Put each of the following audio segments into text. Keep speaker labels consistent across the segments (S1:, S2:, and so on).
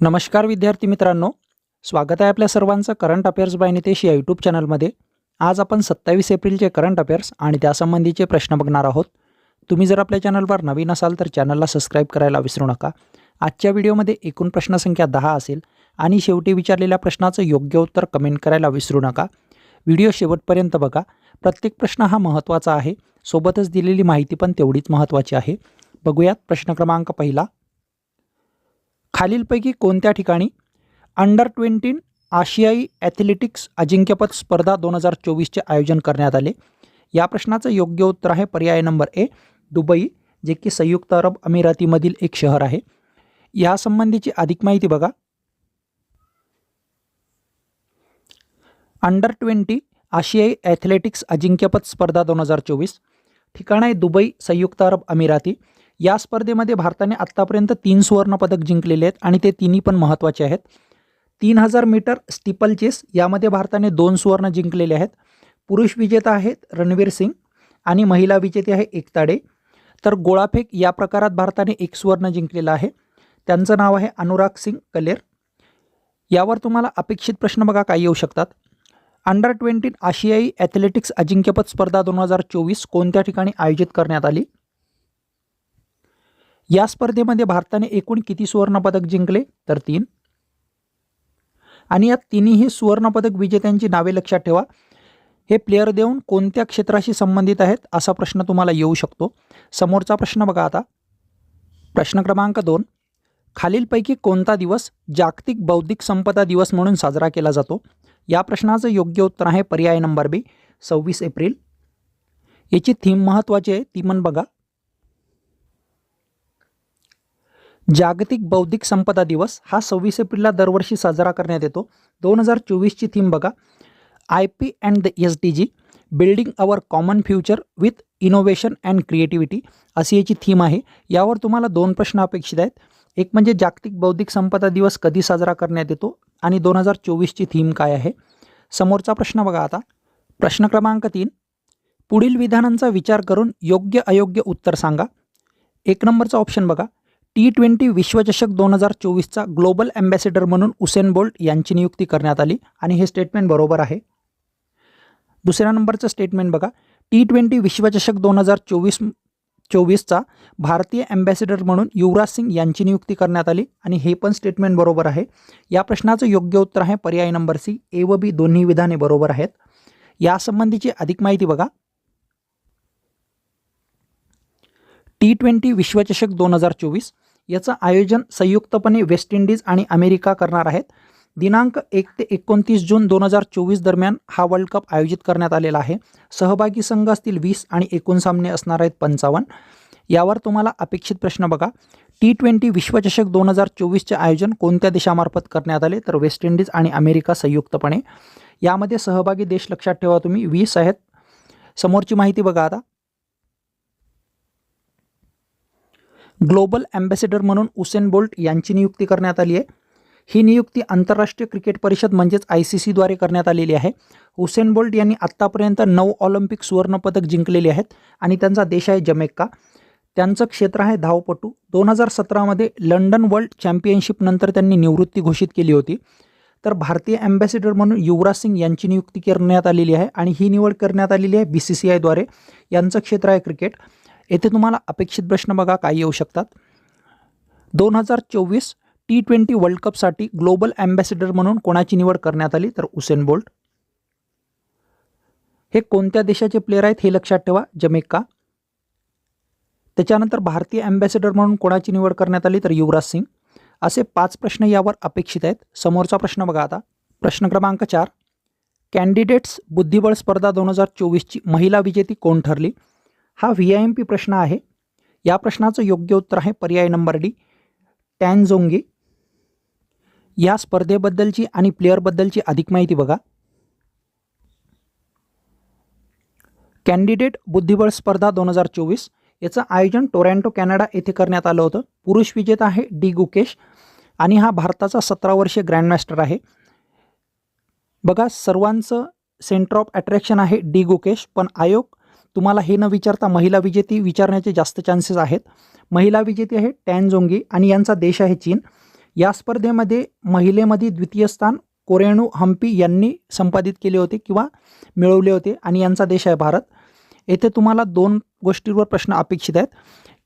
S1: नमस्कार विद्यार्थी मित्रांनो. स्वागत आहे आपल्या सर्वांचं करंट अफेअर्स बाय नितेश या यूट्यूब चॅनलमध्ये आज आपण सत्तावीस एप्रिलचे करंट अफेअर्स आणि त्यासंबंधीचे प्रश्न बघणार आहोत. तुम्ही जर आपल्या चॅनलवर नवीन असाल तर चॅनलला सबस्क्राईब करायला विसरू नका. आजच्या व्हिडिओमध्ये एकूण प्रश्नसंख्या दहा असेल आणि शेवटी विचारलेल्या प्रश्नाचं योग्य उत्तर कमेंट करायला विसरू नका. व्हिडिओ शेवटपर्यंत बघा. प्रत्येक प्रश्न हा महत्त्वाचा आहे. सोबतच दिलेली माहिती पण तेवढीच महत्त्वाची आहे. बघूयात प्रश्न क्रमांक पहिला. खालीलपैकी कोणत्या ठिकाणी अंडर ट्वेंटीन आशियाई ॲथलेटिक्स अजिंक्यपद स्पर्धा दोन हजार चोवीसचे आयोजन करण्यात आले? या प्रश्नाचं योग्य उत्तर आहे पर्याय नंबर ए दुबई जे की संयुक्त अरब अमिरातीमधील एक शहर आहे. यासंबंधीची अधिक माहिती बघा. अंडर ट्वेंटी आशियाई ॲथलेटिक्स अजिंक्यपद स्पर्धा दोन हजार चोवीस. ठिकाण आहे दुबई संयुक्त अरब अमिराती. या स्पर्धेमध्ये भारताने आत्तापर्यंत तीन सुवर्णपदक जिंकलेले आहेत आणि ते तिन्ही पण महत्त्वाचे आहेत. तीन हजार मीटर स्टिपल चेस यामध्ये भारताने दोन सुवर्ण जिंकलेले आहेत. पुरुष विजेता आहेत रणवीर सिंग आणि महिला विजेते आहे एकताडे. तर गोळाफेक या प्रकारात भारताने एक सुवर्ण जिंकलेलं आहे. त्यांचं नाव आहे अनुराग सिंग कलेर. यावर तुम्हाला अपेक्षित प्रश्न बघा काय येऊ शकतात. अंडर ट्वेंटी आशियाई ॲथलेटिक्स अजिंक्यपद स्पर्धा दोन हजार चोवीस कोणत्या ठिकाणी आयोजित करण्यात आली? या स्पर्धेमध्ये भारताने एकूण किती सुवर्णपदक जिंकले? तर तीन. आणि या तिन्ही सुवर्णपदक विजेत्यांची नावे लक्षात ठेवा. हे प्लेअर देऊन कोणत्या क्षेत्राशी संबंधित आहेत असा प्रश्न तुम्हाला येऊ शकतो. समोरचा प्रश्न बघा आता. प्रश्न क्रमांक दोन. खालीलपैकी कोणता दिवस जागतिक बौद्धिक संपदा दिवस म्हणून साजरा केला जातो? या प्रश्नाचं योग्य उत्तर आहे पर्याय नंबर बी सव्वीस एप्रिल. याची थीम महत्त्वाची आहे ती पण बघा. जागतिक बौद्धिक संपदा दिवस हा सव्वीस एप्रिलला दरवर्षी साजरा करण्यात येतो. दोन हजार चोवीसची थीम बघा. I P and the S D G building our common future with innovation and creativity अशी याची थीम आहे. यावर तुम्हाला दोन प्रश्न अपेक्षित आहेत. एक म्हणजे जागतिक बौद्धिक संपदा दिवस कधी साजरा करण्यात येतो आणि दोन हजार चोवीसची थीम काय आहे? समोरचा प्रश्न बघा आता. प्रश्न क्रमांक तीन. पुढील विधानांचा विचार करून योग्य अयोग्य उत्तर सांगा. एक नंबरचा ऑप्शन बघा. टी ट्वेंटी विश्वचषक दोन हजार चोवीसचा ग्लोबल अँबॅसेडर म्हणून उसेन बोल्ट यांची नियुक्ती करण्यात आली आणि हे स्टेटमेंट बरोबर आहे. दुसऱ्या नंबरचं स्टेटमेंट बघा. टी ट्वेंटी विश्वचषक दोन हजार चोवीस चोवीसचा भारतीय ॲम्बॅसेडर म्हणून युवराज सिंग यांची नियुक्ती करण्यात आली आणि हे पण स्टेटमेंट बरोबर आहे. या प्रश्नाचं योग्य उत्तर आहे पर्याय नंबर सी ए व बी दोन्ही विधाने बरोबर आहेत. यासंबंधीची अधिक माहिती बघा. टी ट्वेंटी विश्वचषक दोन हजार चोवीस याचं आयोजन संयुक्तपणे वेस्ट इंडिज आणि अमेरिका करणार आहेत. दिनांक एक ते एकोणतीस जून दोन हजार चोवीस दरम्यान हा वर्ल्ड कप आयोजित करण्यात आलेला आहे. सहभागी संघ असतील वीस आणि एकूण सामने असणार आहेत पंचावन्न. यावर तुम्हाला अपेक्षित प्रश्न बघा. टी ट्वेंटी विश्वचषक दोन हजार चोवीसचे आयोजन कोणत्या देशामार्फत करण्यात आले? तर वेस्ट इंडिज आणि अमेरिका संयुक्तपणे. यामध्ये सहभागी देश लक्षात ठेवा तुम्ही. वीस आहेत. समोरची माहिती बघा आता. ग्लोबल अँबॅसेडर म्हणून उसेन बोल्ट यांची नियुक्ती करण्यात आली आहे. ही नियुक्ती आंतरराष्ट्रीय क्रिकेट परिषद म्हणजेच आय सी सीद्वारे करण्यात आलेली आहे. हुसेन बोल्ट यांनी आत्तापर्यंत नऊ ऑलिम्पिक सुवर्णपदक जिंकलेले आहेत आणि त्यांचा देश आहे जमेक्का. त्यांचं क्षेत्र आहे धावपटू. दोन हजार सतरामध्ये लंडन वर्ल्ड चॅम्पियनशिपनंतर त्यांनी निवृत्ती घोषित केली होती. तर भारतीय ॲम्बॅसिडर म्हणून युवराज सिंग यांची नियुक्ती करण्यात आलेली आहे आणि ही निवड करण्यात आलेली आहे बी सी सी आयद्वारे यांचं क्षेत्र आहे क्रिकेट. येथे तुम्हाला अपेक्षित प्रश्न बघा काय येऊ शकतात. दोन हजार चोवीस टी ट्वेंटी वर्ल्ड कपसाठी ग्लोबल अँबॅसेडर म्हणून कोणाची निवड करण्यात आली? तर उसेन बोल्ट. हे कोणत्या देशाचे प्लेअर आहेत हे लक्षात ठेवा. जमेका. त्याच्यानंतर भारतीय अँबॅसेडर म्हणून कोणाची निवड करण्यात आली? तर युवराज सिंग. असे पाच प्रश्न यावर अपेक्षित आहेत. समोरचा प्रश्न बघा आता. प्रश्न क्रमांक चार. कॅन्डिडेट्स बुद्धिबळ स्पर्धा दोन हजार चोवीसची महिला विजेती कोण ठरली? हा व्ही आय एम पी प्रश्न आहे. या प्रश्नाचं योग्य उत्तर आहे पर्याय नंबर डी. टॅनझोंगी या स्पर्धेबद्दलची आणि प्लेअरबद्दलची अधिक माहिती बघा. कॅन्डिडेट बुद्धिबळ स्पर्धा दोन हजार चोवीस याचं आयोजन टोरॅन्टो कॅनडा येथे करण्यात आलं होतं. पुरुष विजेता आहे डी गुकेश आणि हा भारताचा सतरा वर्षीय ग्रँडमास्टर आहे. बघा सर्वांचं सेंटर ऑफ अट्रॅक्शन आहे डी गुकेश पण आयोग तुम्हाला हे न विचारता महिला विजेती विचारण्याचे जास्त चान्सेस आहेत. महिला विजेती आहे टॅन जोंगी आणि यांचा देश आहे चीन. या स्पर्धेमध्ये महिलेमध्ये द्वितीय स्थान कोरेणू हम्पी यांनी संपादित केले होते किंवा मिळवले होते आणि यांचा देश आहे भारत. येथे तुम्हाला दोन गोष्टींवर प्रश्न अपेक्षित आहेत.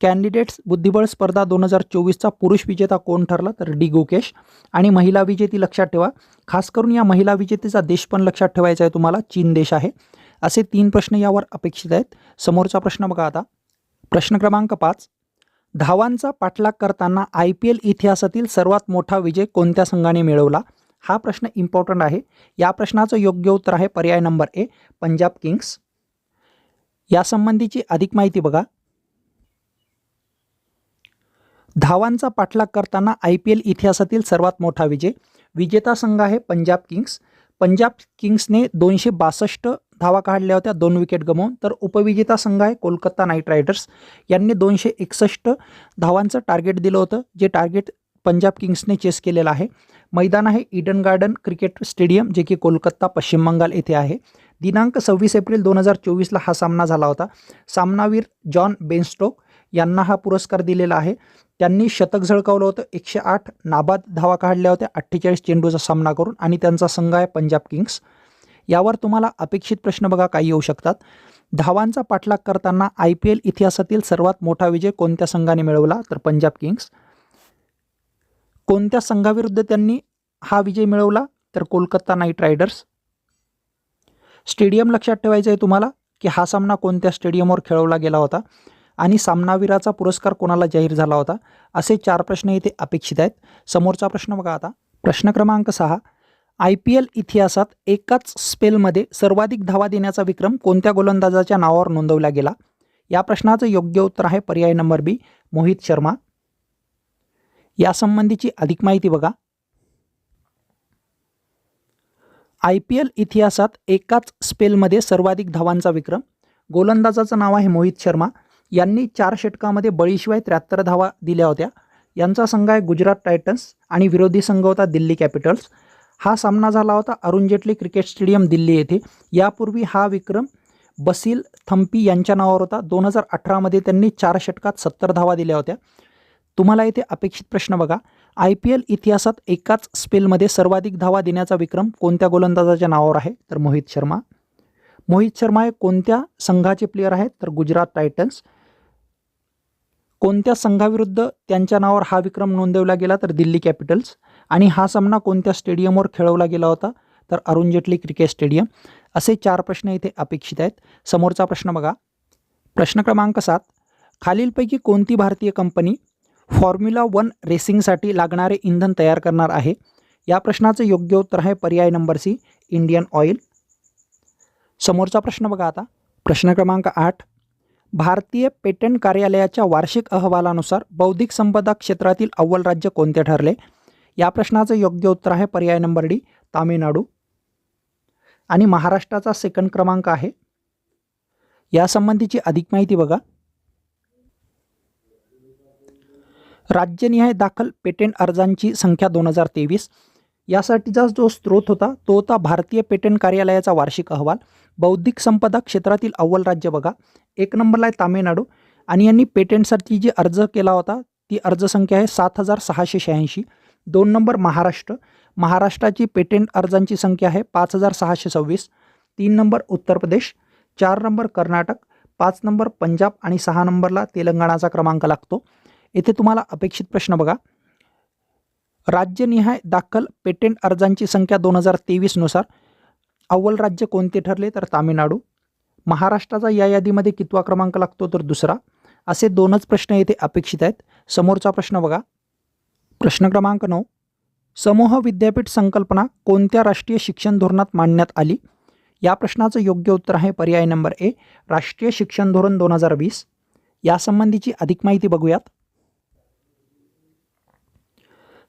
S1: कॅन्डिडेट्स बुद्धिबळ स्पर्धा दोन हजार चोवीसचा पुरुष विजेता कोण ठरला तर डी गुकेश. आणि महिला विजेती लक्षात ठेवा खास करून या महिला विजेतेचा देश पण लक्षात ठेवायचा आहे तुम्हाला चीन देश आहे. असे तीन प्रश्न यावर अपेक्षित आहेत. समोरचा प्रश्न बघा आता. प्रश्न क्रमांक पाच. धावांचा पाठलाग करताना आय पी एल इतिहासातील सर्वात मोठा विजय कोणत्या संघाने मिळवला? हा प्रश्न इम्पॉर्टंट आहे. या प्रश्नाचं योग्य उत्तर आहे पर्याय नंबर ए पंजाब किंग्स. यासंबंधीची अधिक माहिती बघा. धावांचा पाठलाग करताना आय पी एल इतिहासातील सर्वात मोठा विजय विजेता संघ आहे पंजाब किंग्स. पंजाब किंग्सने दोनशे बासष्ट धावा काढल्या होत्या दोन विकेट गमावून. तर उपविजेता संघ आहे कोलकाता नाईट रायडर्स. यांनी दोनशे एकसष्ट धावांचं टार्गेट दिलं होतं जे टार्गेट पंजाब किंग्सने चेस केलेलं आहे. मैदान आहे इडन गार्डन क्रिकेट स्टेडियम जे की कोलकाता पश्चिम बंगाल येथे आहे. दिनांक सव्वीस एप्रिल दोन हजार चोवीसला हा सामना झाला होता. सामनावीर जॉन बेनस्टोक यांना हा पुरस्कार दिलेला आहे. त्यांनी शतक झळकावलं होतं. एकशे आठ नाबाद धावा काढल्या होत्या. अठ्ठेचाळीस चेंडूचा सामना करून आणि त्यांचा संघ आहे पंजाब किंग्स. यावर तुम्हाला अपेक्षित प्रश्न बघा काही येऊ शकतात. धावांचा पाठलाग करताना आय पी एल इतिहासातील सर्वात मोठा विजय कोणत्या संघाने मिळवला? तर पंजाब किंग्स. कोणत्या संघाविरुद्ध त्यांनी हा विजय मिळवला? तर कोलकाता नाईट रायडर्स. स्टेडियम लक्षात ठेवायचं आहे तुम्हाला की हा सामना कोणत्या स्टेडियमवर खेळवला गेला होता आणि सामनावीराचा पुरस्कार कोणाला जाहीर झाला होता? असे चार प्रश्न इथे अपेक्षित आहेत. समोरचा प्रश्न बघा आता. प्रश्न क्रमांक सहा. आय पी एल इतिहासात एकाच स्पेलमध्ये सर्वाधिक धावा देण्याचा विक्रम कोणत्या गोलंदाजाच्या नावावर नोंदवला गेला? या प्रश्नाचं योग्य उत्तर आहे पर्याय नंबर बी मोहित शर्मा. यासंबंधीची अधिक माहिती बघा. आय पी एल इतिहासात एकाच स्पेलमध्ये सर्वाधिक धावांचा विक्रम. गोलंदाजाचं नाव आहे मोहित शर्मा. यांनी चार षटकामध्ये बळीशिवाय त्र्याहत्तर धावा दिल्या होत्या. यांचा संघ आहे गुजरात टायटन्स आणि विरोधी संघ होता दिल्ली कॅपिटल्स. हा सामना झाला होता अरुण जेटली क्रिकेट स्टेडियम दिल्ली येथे. यापूर्वी हा विक्रम बसील थम्पी यांच्या नावावर होता. दोन हजार अठरामध्ये त्यांनी चार षटकात सत्तर धावा दिल्या होत्या. तुम्हाला येथे अपेक्षित प्रश्न बघा. आय पी एल इतिहासात एकाच स्पेलमध्ये सर्वाधिक धावा देण्याचा विक्रम कोणत्या गोलंदाजाच्या नावावर आहे? तर मोहित शर्मा. मोहित शर्मा हे कोणत्या संघाचे प्लेयर आहेत? तर गुजरात टायटन्स. कोणत्या संघाविरुद्ध त्यांच्या नावावर हा विक्रम नोंदवला गेला? तर दिल्ली कॅपिटल्स. आणि हा सामना कोणत्या स्टेडियमवर खेळवला गेला होता? तर अरुण जेटली क्रिकेट स्टेडियम. असे चार प्रश्न इथे अपेक्षित आहेत. समोरचा प्रश्न बघा. प्रश्न क्रमांक सात. खालीलपैकी कोणती भारतीय कंपनी फॉर्म्युला वन रेसिंगसाठी लागणारे इंधन तयार करणार आहे? या प्रश्नाचं योग्य उत्तर आहे पर्याय नंबर सी इंडियन ऑइल. समोरचा प्रश्न बघा आता. प्रश्न क्रमांक आठ. भारतीय पेटंट कार्यालयाच्या वार्षिक अहवालानुसार बौद्धिक संपदा क्षेत्रातील अव्वल राज्य कोणते ठरले? या प्रश्नाचं योग्य उत्तर आहे पर्याय नंबर डी तामिळनाडू. आणि महाराष्ट्राचा सेकंड क्रमांक आहे. यासंबंधीची अधिक माहिती बघा. राज्यनिहाय दाखल पेटंट अर्जांची संख्या दोन हजार तेवीस. यासाठीचा जो स्रोत होता तो होता भारतीय पेटंट कार्यालयाचा वार्षिक अहवाल. बौद्धिक संपदा क्षेत्रातील अव्वल राज्य बघा. एक नंबरला आहे तामिळनाडू. आणि यांनी पेटंटसाठी जी अर्ज केला होता ती अर्जसंख्या आहे सात हजार सहाशे शहाऐंशी. दोन नंबर महाराष्ट्र. महाराष्ट्राची पेटेंट अर्जांची संख्या आहे पाच हजार सहाशे सव्वीस. तीन नंबर उत्तर प्रदेश. चार नंबर कर्नाटक. पाच नंबर पंजाब आणि सहा नंबरला तेलंगणाचा क्रमांक लागतो. येथे तुम्हाला अपेक्षित प्रश्न बघा. राज्यनिहाय दाखल पेटेंट अर्जांची संख्या दोन हजार तेवीसनुसार अव्वल राज्य कोणते ठरले तर तामिळनाडू. महाराष्ट्राचा या यादीमध्ये कितवा क्रमांक लागतो तर दुसरा. असे दोनच प्रश्न येथे अपेक्षित आहेत. समोरचा प्रश्न बघा. प्रश्न क्रमांक नऊ. समूह विद्यापीठ संकल्पना कोणत्या राष्ट्रीय शिक्षण धोरणात मांडण्यात आली? या प्रश्नाचं योग्य उत्तर आहे पर्याय नंबर ए राष्ट्रीय शिक्षण धोरण दोन हजार वीस. यासंबंधीची अधिक माहिती बघूयात.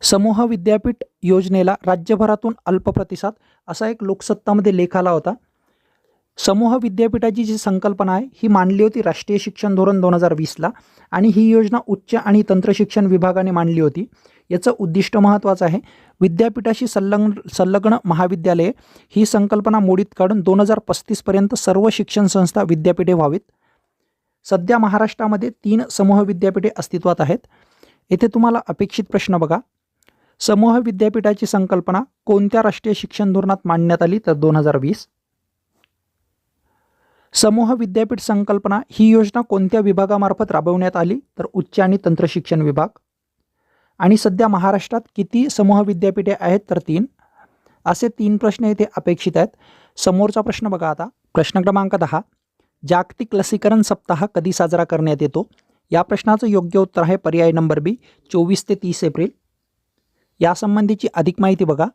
S1: समूह विद्यापीठ योजनेला राज्यभरातून अल्प प्रतिसाद असा एक लोकसत्तामध्ये लेख आला होता. समूह विद्यापीठाची जी संकल्पना आहे ही मांडली होती राष्ट्रीय शिक्षण धोरण दोन हजार वीसला आणि ही योजना उच्च आणि तंत्रशिक्षण विभागाने मांडली होती. याचं उद्दिष्ट महत्त्वाचं आहे. विद्यापीठाशी संलग्न संलग्न महाविद्यालये ही संकल्पना मोडीत काढून दोन हजार पस्तीसपर्यंत सर्व शिक्षण संस्था विद्यापीठे व्हावीत. सध्या महाराष्ट्रामध्ये तीन समूह विद्यापीठे अस्तित्वात आहेत. येथे तुम्हाला अपेक्षित प्रश्न बघा. समूह विद्यापीठाची संकल्पना कोणत्या राष्ट्रीय शिक्षण धोरणात मांडण्यात आली तर दोन हजार वीस? समूह विद्यापीठ संकल्पना ही योजना कोणत्या विभागामार्फत राबवण्यात आली? तर उच्च आणि तंत्रशिक्षण विभाग. आणि सध्या महाराष्ट्रात किती समूह विद्यापीठे आहेत? तर तीन. असे तीन प्रश्न येथे अपेक्षित आहेत. समोरचा प्रश्न बघा आता. प्रश्न क्रमांक दहा. जागतिक लसीकरण सप्ताह कधी साजरा करण्यात येतो? या प्रश्नाचं योग्य उत्तर आहे पर्याय नंबर बी चोवीस ते तीस एप्रिल. यासंबंधीची अधिक माहिती बघा.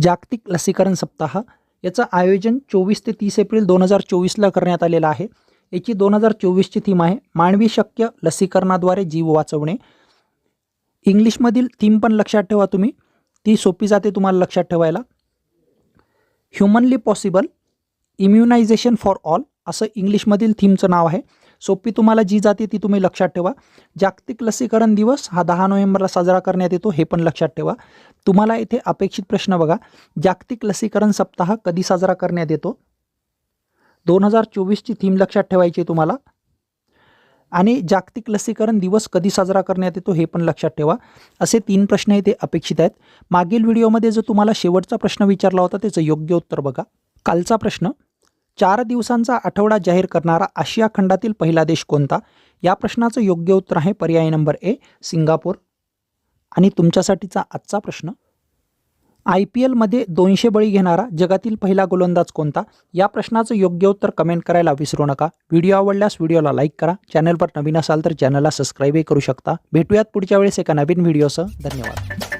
S1: जागतिक लसीकरण सप्ताह याचं आयोजन चोवीस ते तीस एप्रिल दोन हजार चोवीसला करण्यात आलेलं आहे. याची दोन हजार चोवीसची थीम आहे मानवी शक्य लसीकरणाद्वारे जीव वाचवणे. इंग्लिशमधील थीम पण लक्षात ठेवा तुम्ही. ती सोपी जाते तुम्हाला लक्षात ठेवायला. Humanly possible immunisation for all असं इंग्लिशमधील थीमचं नाव आहे. सोपी तुम्हाला जी जाते ती तुम्ही लक्षात ठेवा. जागतिक लसीकरण दिवस हा दहा नोव्हेंबरला साजरा करण्यात येतो हे पण लक्षात ठेवा. तुम्हाला इथे अपेक्षित प्रश्न बघा. जागतिक लसीकरण सप्ताह कधी साजरा करण्यात येतो? दोन हजार चोवीसची थीम लक्षात ठेवायची आहे तुम्हाला. आणि जागतिक लसीकरण दिवस कधी साजरा करण्यात येतो हे पण लक्षात ठेवा. असे तीन प्रश्न इथे अपेक्षित आहेत. मागील व्हिडिओमध्ये जो तुम्हाला शेवटचा प्रश्न विचारला होता त्याचं योग्य उत्तर बघा. कालचा प्रश्न चार दिवसांचा आठवडा जाहीर करणारा आशिया खंडातील पहिला देश कोणता? या प्रश्नाचं योग्य उत्तर आहे पर्याय नंबर ए सिंगापूर. आणि तुमच्यासाठीचा आजचा प्रश्न? आय पी एलमध्ये दोनशे बळी घेणारा जगातील पहिला गोलंदाज कोणता? या प्रश्नाचं योग्य उत्तर कमेंट करायला विसरू नका. व्हिडिओ आवडल्यास व्हिडिओला लाईक करा. चॅनलवर नवीन असाल तर चॅनलला सबस्क्राईबही करू शकता. भेटूयात पुढच्या वेळेस एका नवीन व्हिडिओसह. धन्यवाद.